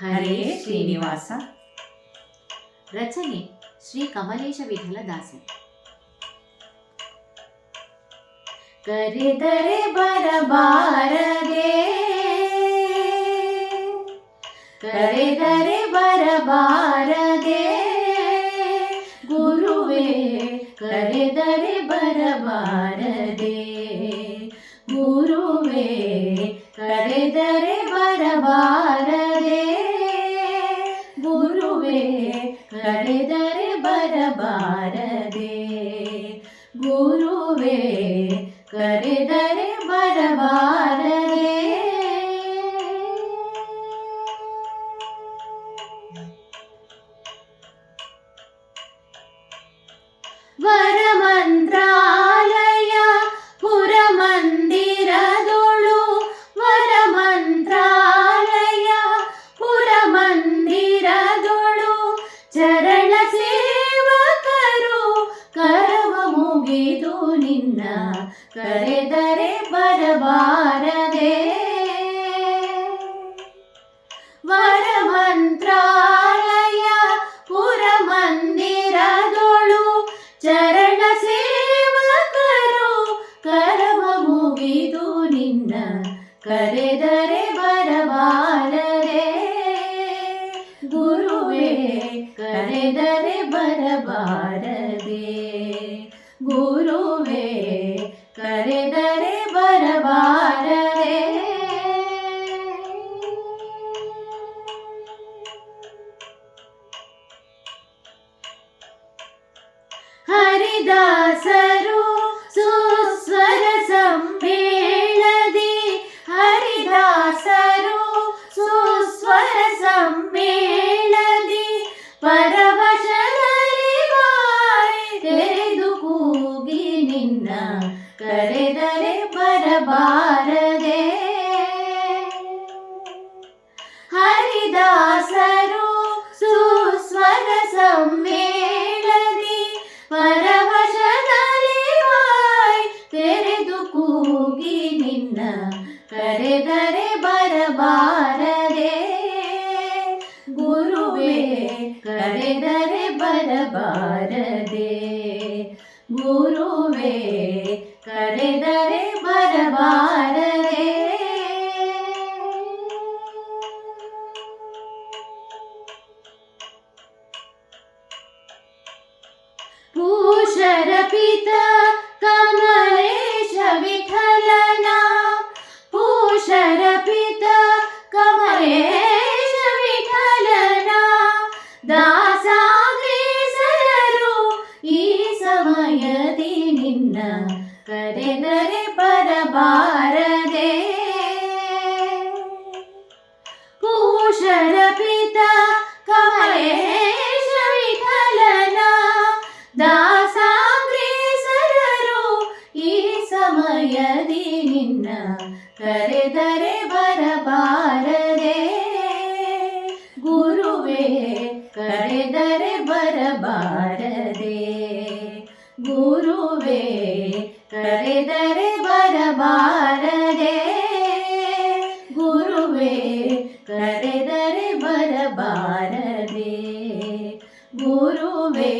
ಹರೇ ಶ್ರೀನಿವಾಸ. ರಚನೆ ಶ್ರೀ ಕಮಲೇಶ ವಿಠಲ ದಾಸ ಕರೆದರೆ ಬರಬಾರದೆ ಕರೆದರೆ ಬರಬಾರದೆ ಗುರುವೇ ಕರೆದರೆ ಬರಬಾರದೆ ಗುರುವೇ ಬರಬಾರದೆ ಗುರುವೇ ಕರೆದರೆ ಬರಬಾರದೆ ವರಮಂತ್ರಾಲಯ ಪುರಮಂದಿರದೊಳು ವರಮಂತ್ರಾಲಯ ಪುರಮಂದಿರದೊಳು ಚರಣ ಕರೆದರೆ ಬರಬಾರದೆ ವರಮಂತ್ರಾಲಯ ಪುರಮಂದಿರದೊಳು ಚರಣ ಸೇವಕರು ಕರವ ಮುಗಿದು ನಿನ್ನ ಕರೆದರೆ ಬರಬಾರದೆ ಗುರುವೇ ಕರೆದರೆ ಬರಬಾರದೆ മാരരെ ഹരിദാസ ಕರೆದರೆ ಬರಬಾರದೆ. ಗುರುವೇ ಕರೆದರೆ ಬರಬಾರದೆ. ಗುರುವೇ ಕರೆದರೆ ಬರಬಾರದೆ. ಪೂಷರ ಪಿತ ಸಮಯದಿ ನಿನ್ನ ಕರೆದರೆ ಬರಬಾರದೆ ಪೂಷರ ಪಿತ ಕಮಲೇಶ ಗುರುವೇ ಕರೆದರೆ ಬರಬಾರದೆ. ಗುರುವೇ ಕರೆದರೆ ಬರಬಾರದೆ. ಗುರುವೇ